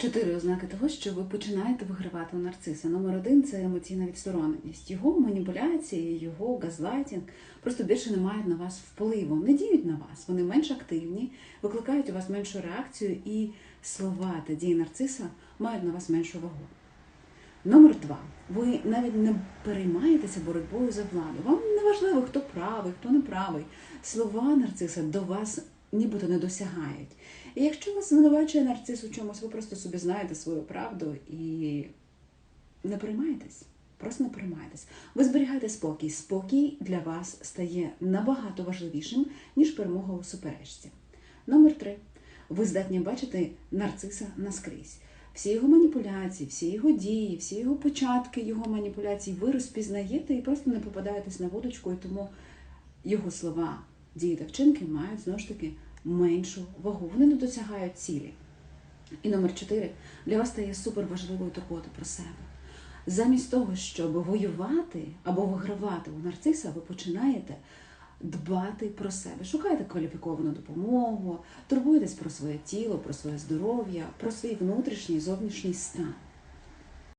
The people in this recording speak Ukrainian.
Чотири ознаки того, що ви починаєте вигравати у нарциса. Номер один це емоційна відстороненість. Його маніпуляції, його газлайтінг просто більше не мають на вас впливу, не діють на вас. Вони менш активні, викликають у вас меншу реакцію, і слова та дії нарциса мають на вас меншу вагу. Номер два. Ви навіть не переймаєтеся боротьбою за владу. Вам не важливо, хто правий, хто не правий. Слова нарциса до вас нібито не досягають. І якщо вас звинувачує нарцис у чомусь, ви просто собі знаєте свою правду і не переймаєтесь. Просто не переймаєтесь. Ви зберігаєте спокій. Спокій для вас стає набагато важливішим, ніж перемога у суперечці. Номер три. Ви здатні бачити нарциса наскрізь. Всі його маніпуляції, всі його дії, всі його початки його маніпуляцій ви розпізнаєте і просто не попадаєтесь на вудочку, і тому його слова, дії та вчинки мають знову ж таки меншу вагу. Вони не досягають цілі. І номер чотири для вас стає супер важливою турбота про себе. Замість того, щоб воювати або вигравати у нарциса, ви починаєте дбати про себе. Шукаєте кваліфіковану допомогу, турбуєтесь про своє тіло, про своє здоров'я, про свій внутрішній зовнішній стан.